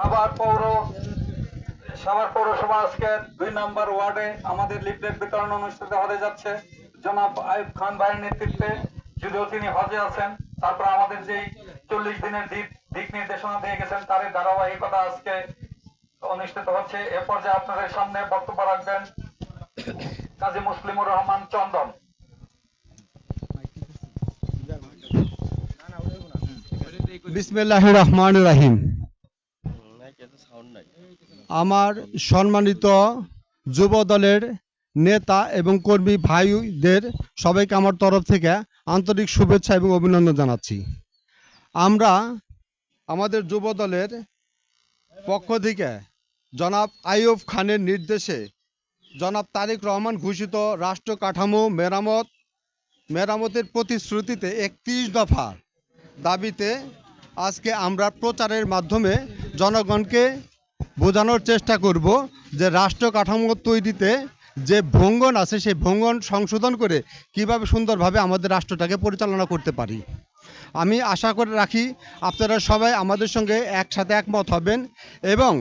সাভার পৌর সাভার পৌরসভা আজকে দুই নম্বর ওয়ার্ডে আমাদের লিফলেট বিতরণ অনুষ্ঠিত হতে যাচ্ছে। জনাব আইব খান ভাইয়ের নেতৃত্বে যদিও তিনি হজে আছেন, তারপর আমাদের যেই চল্লিশ দিনের দিক দিক নির্দেশনা দিয়ে গেছেন তার ধারাবাহিকতা আজকে অনুষ্ঠিত হচ্ছে। এ পর্যায়ে আপনাদের সামনে বক্তব্য রাখবেন কাজী মুসলিমুর রহমান চন্দন। বিসমিল্লাহ রহমান রাহিম। আমার সম্মানিত যুব দলের নেতা এবং কর্মী ভাইদের সবাইকে আমার তরফ থেকে আন্তরিক শুভেচ্ছা এবং অভিনন্দন জানাচ্ছি। আমরা আমাদের যুব দলের পক্ষ থেকে জনাব আইয়ুব খানের নির্দেশে জনাব তারেক রহমান ঘোষিত রাষ্ট্র কাঠামো মেরামত, মেরামতের প্রতিশ্রুতিতে একত্রিশ দফা দাবিতে আজকে আমরা প্রচারের মাধ্যমে জনগণকে বোঝানোর চেষ্টা করব যে রাষ্ট্র কাঠামো তৈরিতে যে ভঙ্গন আছে, সেই ভঙ্গন সংশোধন করে কীভাবে সুন্দরভাবে আমাদের রাষ্ট্রটাকে পরিচালনা করতে পারি। আমি আশা করে রাখি আপনারা সবাই আমাদের সঙ্গে একসাথে একমত হবেন এবং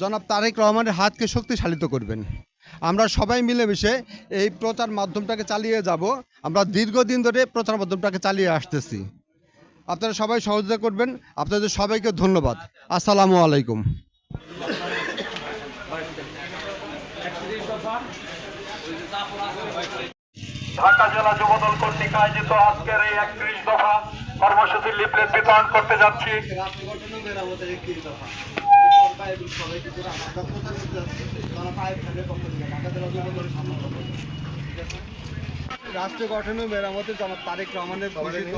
জনাব তারেক রহমানের হাতকে শক্তিশালিত করবেন। আমরা সবাই মিলেমিশে এই প্রচার মাধ্যমটাকে চালিয়ে যাব। আমরা দীর্ঘদিন ধরে প্রচার মাধ্যমটাকে চালিয়ে আসতেছি। আপনারা সবাই সহযোগিতা করবেন। আপনাদের সবাইকে ধন্যবাদ। আসসালামু আলাইকুম। ঢাকা জেলা যুবদল কর্তৃক আয়োজিত আজকের এই একত্রিশ দফা কর্মসূচির লিফলেট বিতরণ করতে যাচ্ছি। রাষ্ট্র গঠন মেরামতের জনাব তারেক রহমানের ঘোষিত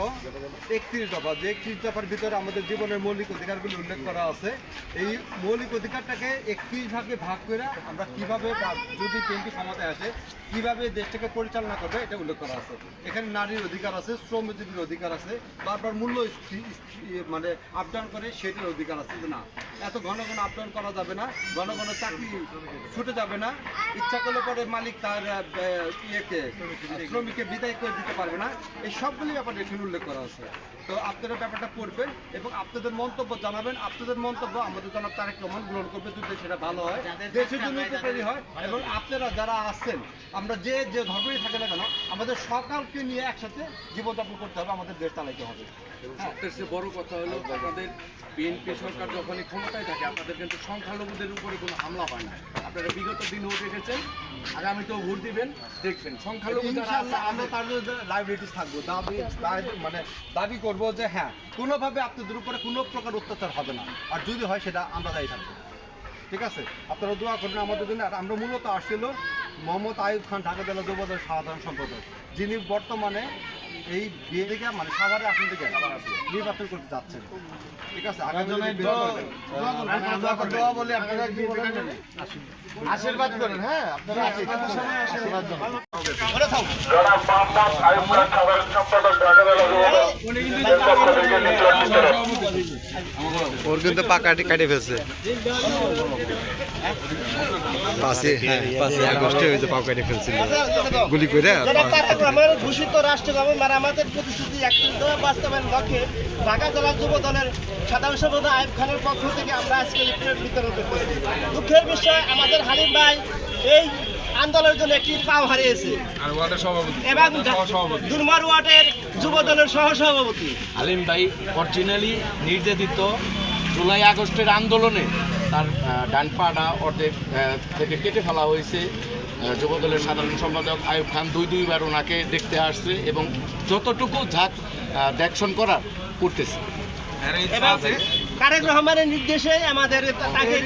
একত্রিশ দফা। যে একত্রিশ দফার ভিতরে আমাদের জীবনের মৌলিক অধিকারগুলি উল্লেখ করা আছে। এই মৌলিক অধিকারটাকে একত্রিশ ভাগে ভাগ করে আমরা কীভাবে যদি বিএনপি ক্ষমতায় আসে, কীভাবে দেশটাকে পরিচালনা করবে, এটা উল্লেখ করা আছে। এখানে নারীর অধিকার আছে, শ্রমজীবীর অধিকার আছে, বারবার মূল্য মানে আপ ডাউন করে সেটার অধিকার আছে। না, এত ঘন ঘন আপ ডাউন করা যাবে না, ঘন ঘন চাকরি ছুটে যাবে না। ইচ্ছা করলে পরে মালিক তার ইয়েকে শ্রমিককে বিদায় করে দিতে পারবে না। এই সবগুলি ব্যাপারে এখানে উল্লেখ করা আছে। তো আপনারা ব্যাপারটা পড়বেন এবং আপনাদের মন্তব্য জানাবেন। আপনাদের মন্তব্য আমাদের জনাব তারেক রহমান গ্রহণ করবে যদি সেটা ভালো হয়। দেশের জন্য উপকারী হয় এবং আপনারা যারা আসছেন আমরা যে যে ধর্মেই থাকে না কেন আমাদের সকালকে নিয়ে একসাথে জীবনযাপন করতে হবে আমাদের দেশ চালাইতে হবে। হ্যাঁ সবচেয়ে চেয়ে বড় কথা হলো আপনাদের বিএনপি সরকার যখনই ক্ষমতায় থাকে আপনাদের কিন্তু সংখ্যালঘুদের উপরে কোনো হামলা হয় না। আপনারা বিগত দিনেও দেখেছেন আগামীতেও ভোট দিবেন দেখবেন। সংখ্যালঘু যারা আমরা থাকব। দাবি- মানে দাবি করব যে হ্যাঁ কোনোভাবে আপনাদের উপরে কোনো প্রকার অত্যাচার হবে না। আর যদি হয় সেটা আমরা দায়ী থাকব। ঠিক আছে? আপনারা দোয়া করবেন আমাদের জন্য। আর আমরা মূলত আসছিল মোহাম্মদ আইব খান ঢাকা জেলা যুবদল সাধারণ সম্পাদক যিনি বর্তমানে এই বিয়ে থেকে মানে সাভারে আসন থেকে নির্বাচন করতে যাচ্ছেন। ঠিক আছে? আপনারা আশীর্বাদ করেন হ্যাঁ আপনারা আশীর্বাদ খান সাধারণ সম্পাদক ওর কিন্তু পাকাটি কাটে ফেলছে কেটে ঘোষিত মেরামতের প্রতিশ্রুতি বাস্তবায়ন লক্ষ্যে ঢাকা জেলা যুব দলের সাধারণ সম্পাদক আইব খানের পক্ষ থেকে আমরা আজকে বিতরণ করতেছি দুঃখের বিষয় আমাদের হালিম ভাই, এই আন্দোলনের জন্য একটি পাও হারিয়েছে। এবং দুর্মার ওয়ার্ডের যুব দলের সহ সভাপতি আলিম ভাই অরিজিনালি নির্যাতিত জুলাই আগস্টের আন্দোলনে তার ডান পাটা অর্ধেক থেকে কেটে ফেলা হয়েছে। যুবদলের সাধারণ সম্পাদক আয়ুব খান দুই দুইবার ওনাকে দেখতে আসছে এবং যতটুকু ঝাঁক দেখশন করার করতেছে। তারেক রহমানের নির্দেশে আমাদের তাকে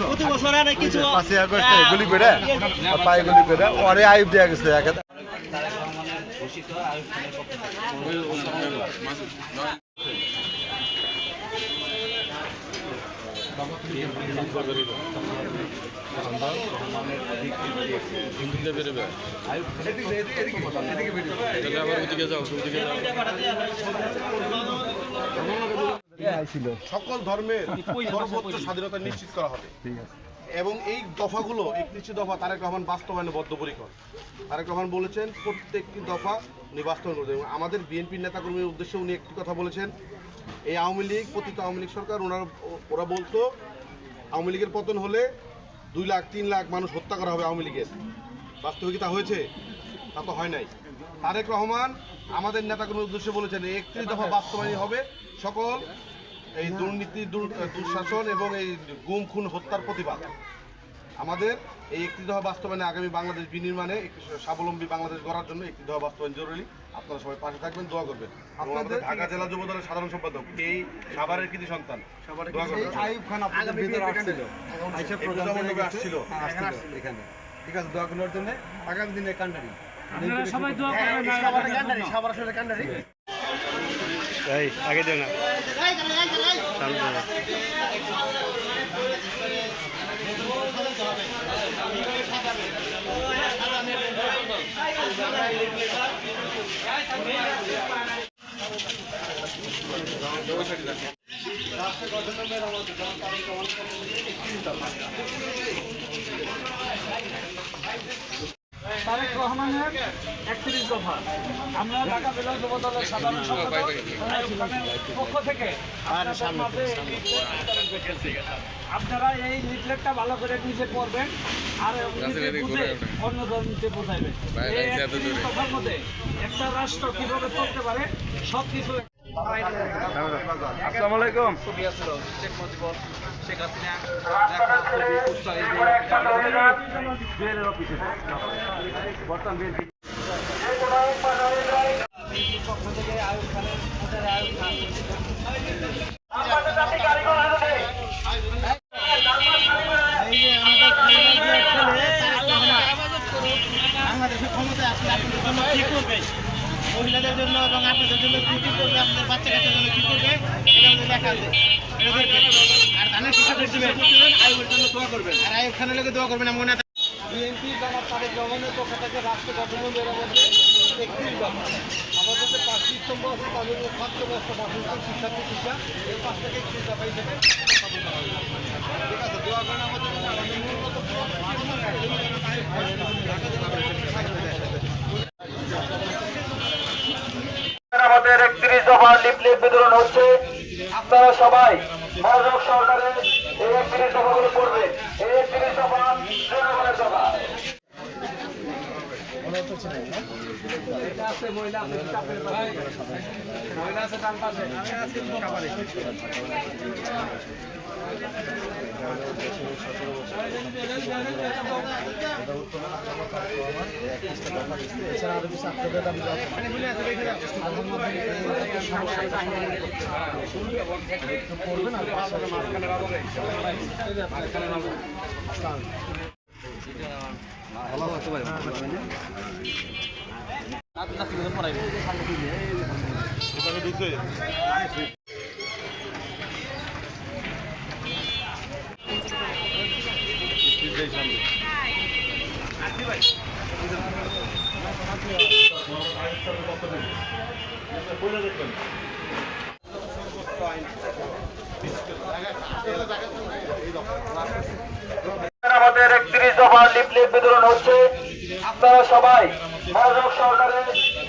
প্রতি বছর আর কিছু পাঁচই আগস্টে গুলি করে আর পায়ে গুলি করে ওরে আইব দেয়া গেছে একে সকল ধর্মের সর্বোচ্চ স্বাধীনতা নিশ্চিত করা হবে। এবং এই দফাগুলো একত্রিশটি দফা তারেক রহমান বাস্তবায়নে বদ্ধপরিকর। তারেক রহমান বলেছেন প্রত্যেকটি দফা উনি বাস্তবায়ন করবেন এবং আমাদের বিএনপির নেতাকর্মীর উদ্দেশ্যে উনি একটি কথা বলেছেন এই আওয়ামী লীগ পতিত আওয়ামী লীগ সরকার ওনারা ওরা বলতো আওয়ামী লীগের পতন হলে দুই লাখ তিন লাখ মানুষ হত্যা করা হবে আওয়ামী লীগের। বাস্তবে কি তা হয়েছে তা তো হয় নাই। তারেক রহমান আমাদের নেতাগুলোর উদ্দেশ্যে বলেছেন একত্রিশ দফা বাস্তবায়ন হবে সকল এই দুর্নীতি দুঃশাসন এবং এই গুম খুন হত্যার প্রতিবাদ। আমাদের এই একটি দফা বাস্তবায়নে আগামী বাংলাদেশ বিনির্মাণে একটি স্বাবলম্বী বাংলাদেশ গড়ার জন্য একটি দফা বাস্তবায়ন জরুরি। আপনারা সবাই পাশে থাকবেন দোয়া করবেন। আমাদের ঢাকা জেলা যুব দলের সাধারণ সম্পাদক এই সাভারের কৃতি সন্তান। খান আপনাদের ভিতরে আসছিল। এখানে ঠিক আছে দোয়া করার জন্য আগামী দিনে কান্ডারি। আপনারা সবাই দোয়া করবেন কান্ডারি সাভার আসলে কান্ডারি। এই আগে দিও না সামনে দিও না। তারেক রহমানের একত্রিশ দফা আমরা ঢাকা জেলা যুব দলের সাধারণ সম্পাদক পক্ষ থেকে আপনাদের মাঝে এই leaflet বিতরণ করতেছি। আপনারা এই লিফলেটটা ভালো করে নিজে পড়বেন আর নিজে বুঝে অন্যজনকে বোঝাইবেন এই একত্রিশ দফার মধ্যে একটা রাষ্ট্র কীভাবে চলতে পারে সব কিছু আসসালামু আলাইকুম। বাংলাদেশের ক্ষমতায় আসলে আপনাদের জন্য কি করবে মহিলাদের জন্য এবং আপনাদের জন্য কি কি করবে, আপনাদের বাচ্চা কাচ্চার জন্য কি করবে, এটা আমাদের আছে। আর ধানের জন্য দোয়া করবেন আর খানের লোকে দোয়া করবেন, এমন বিএনপি জনাব তারেক রহমানের পক্ষ থেকে রাষ্ট্র গঠন মেরামতে একত্রিশ দফা আমাদের যে পাঁচটি স্তম্ভ আছে, তাদের মধ্যে ছাত্র ব্যবস্থা বাসস্থান শিক্ষা চিকিৎসা এই পাঁচ থেকে একত্রিশ দফা হিসেবে আমাদের একত্রিশ দফা লিফলেট বিতরণ হচ্ছে, আপনারা সবাই মনোযোগ সহকারে এই একত্রিশ দফাগুলো করবে এই একত্রিশ সভা জনগণের দফা চাপের পাশে। মহিলা আছে এভাবে ঢুকছে আমাদের একত্রিশ দফা লিফলেট বিতরণ হচ্ছে আপনারা সবাই মনোযোগ সহকারে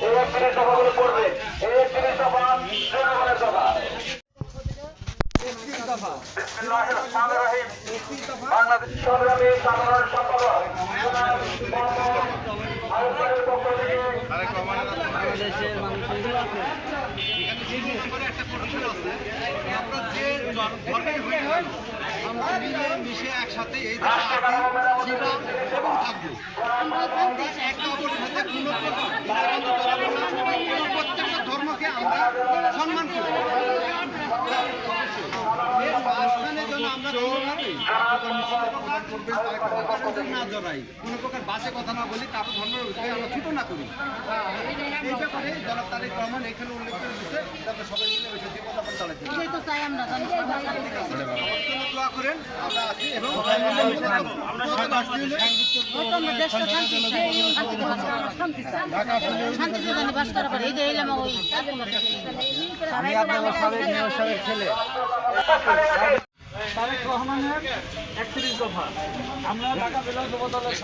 এই একত্রিশ দফাগুলো পড়বেন এই একত্রিশ দফা জনগণের দফা দফা। বাংলাদেশ সংগ্রামী সাধারণ সম্পাদক একটা কন্ডিশন আছে আমরা যে আমরা মিলে মিশে একসাথে এই ছিলাম এবং থাকব আমরা কোনো প্রত্যেকটা ধর্মকে আমরা সম্মান করব এর মাঝখানে যেন আমরা করবেন তার একটা না জড়াই কোনো প্রকার বাজে কথা না বলি কারও ধর্মের বিষয়ে আমরা ছোট না করি এই ব্যাপারে জনাব তারেক রহমান এখানে উল্লেখ করে দিচ্ছে যাতে সবাই মিলে বসে জীবনযাপন চালাতে পারে। এটাই তো চাই আমরা জানি যে ভালো লাগে। দোয়া করেন আমরা আছি এবং আমি আপনার সাবেক মেয়র ছেলে তারেক রহমানের একত্রিশ দফা। আমরা ঢাকা জেলা যুব দলের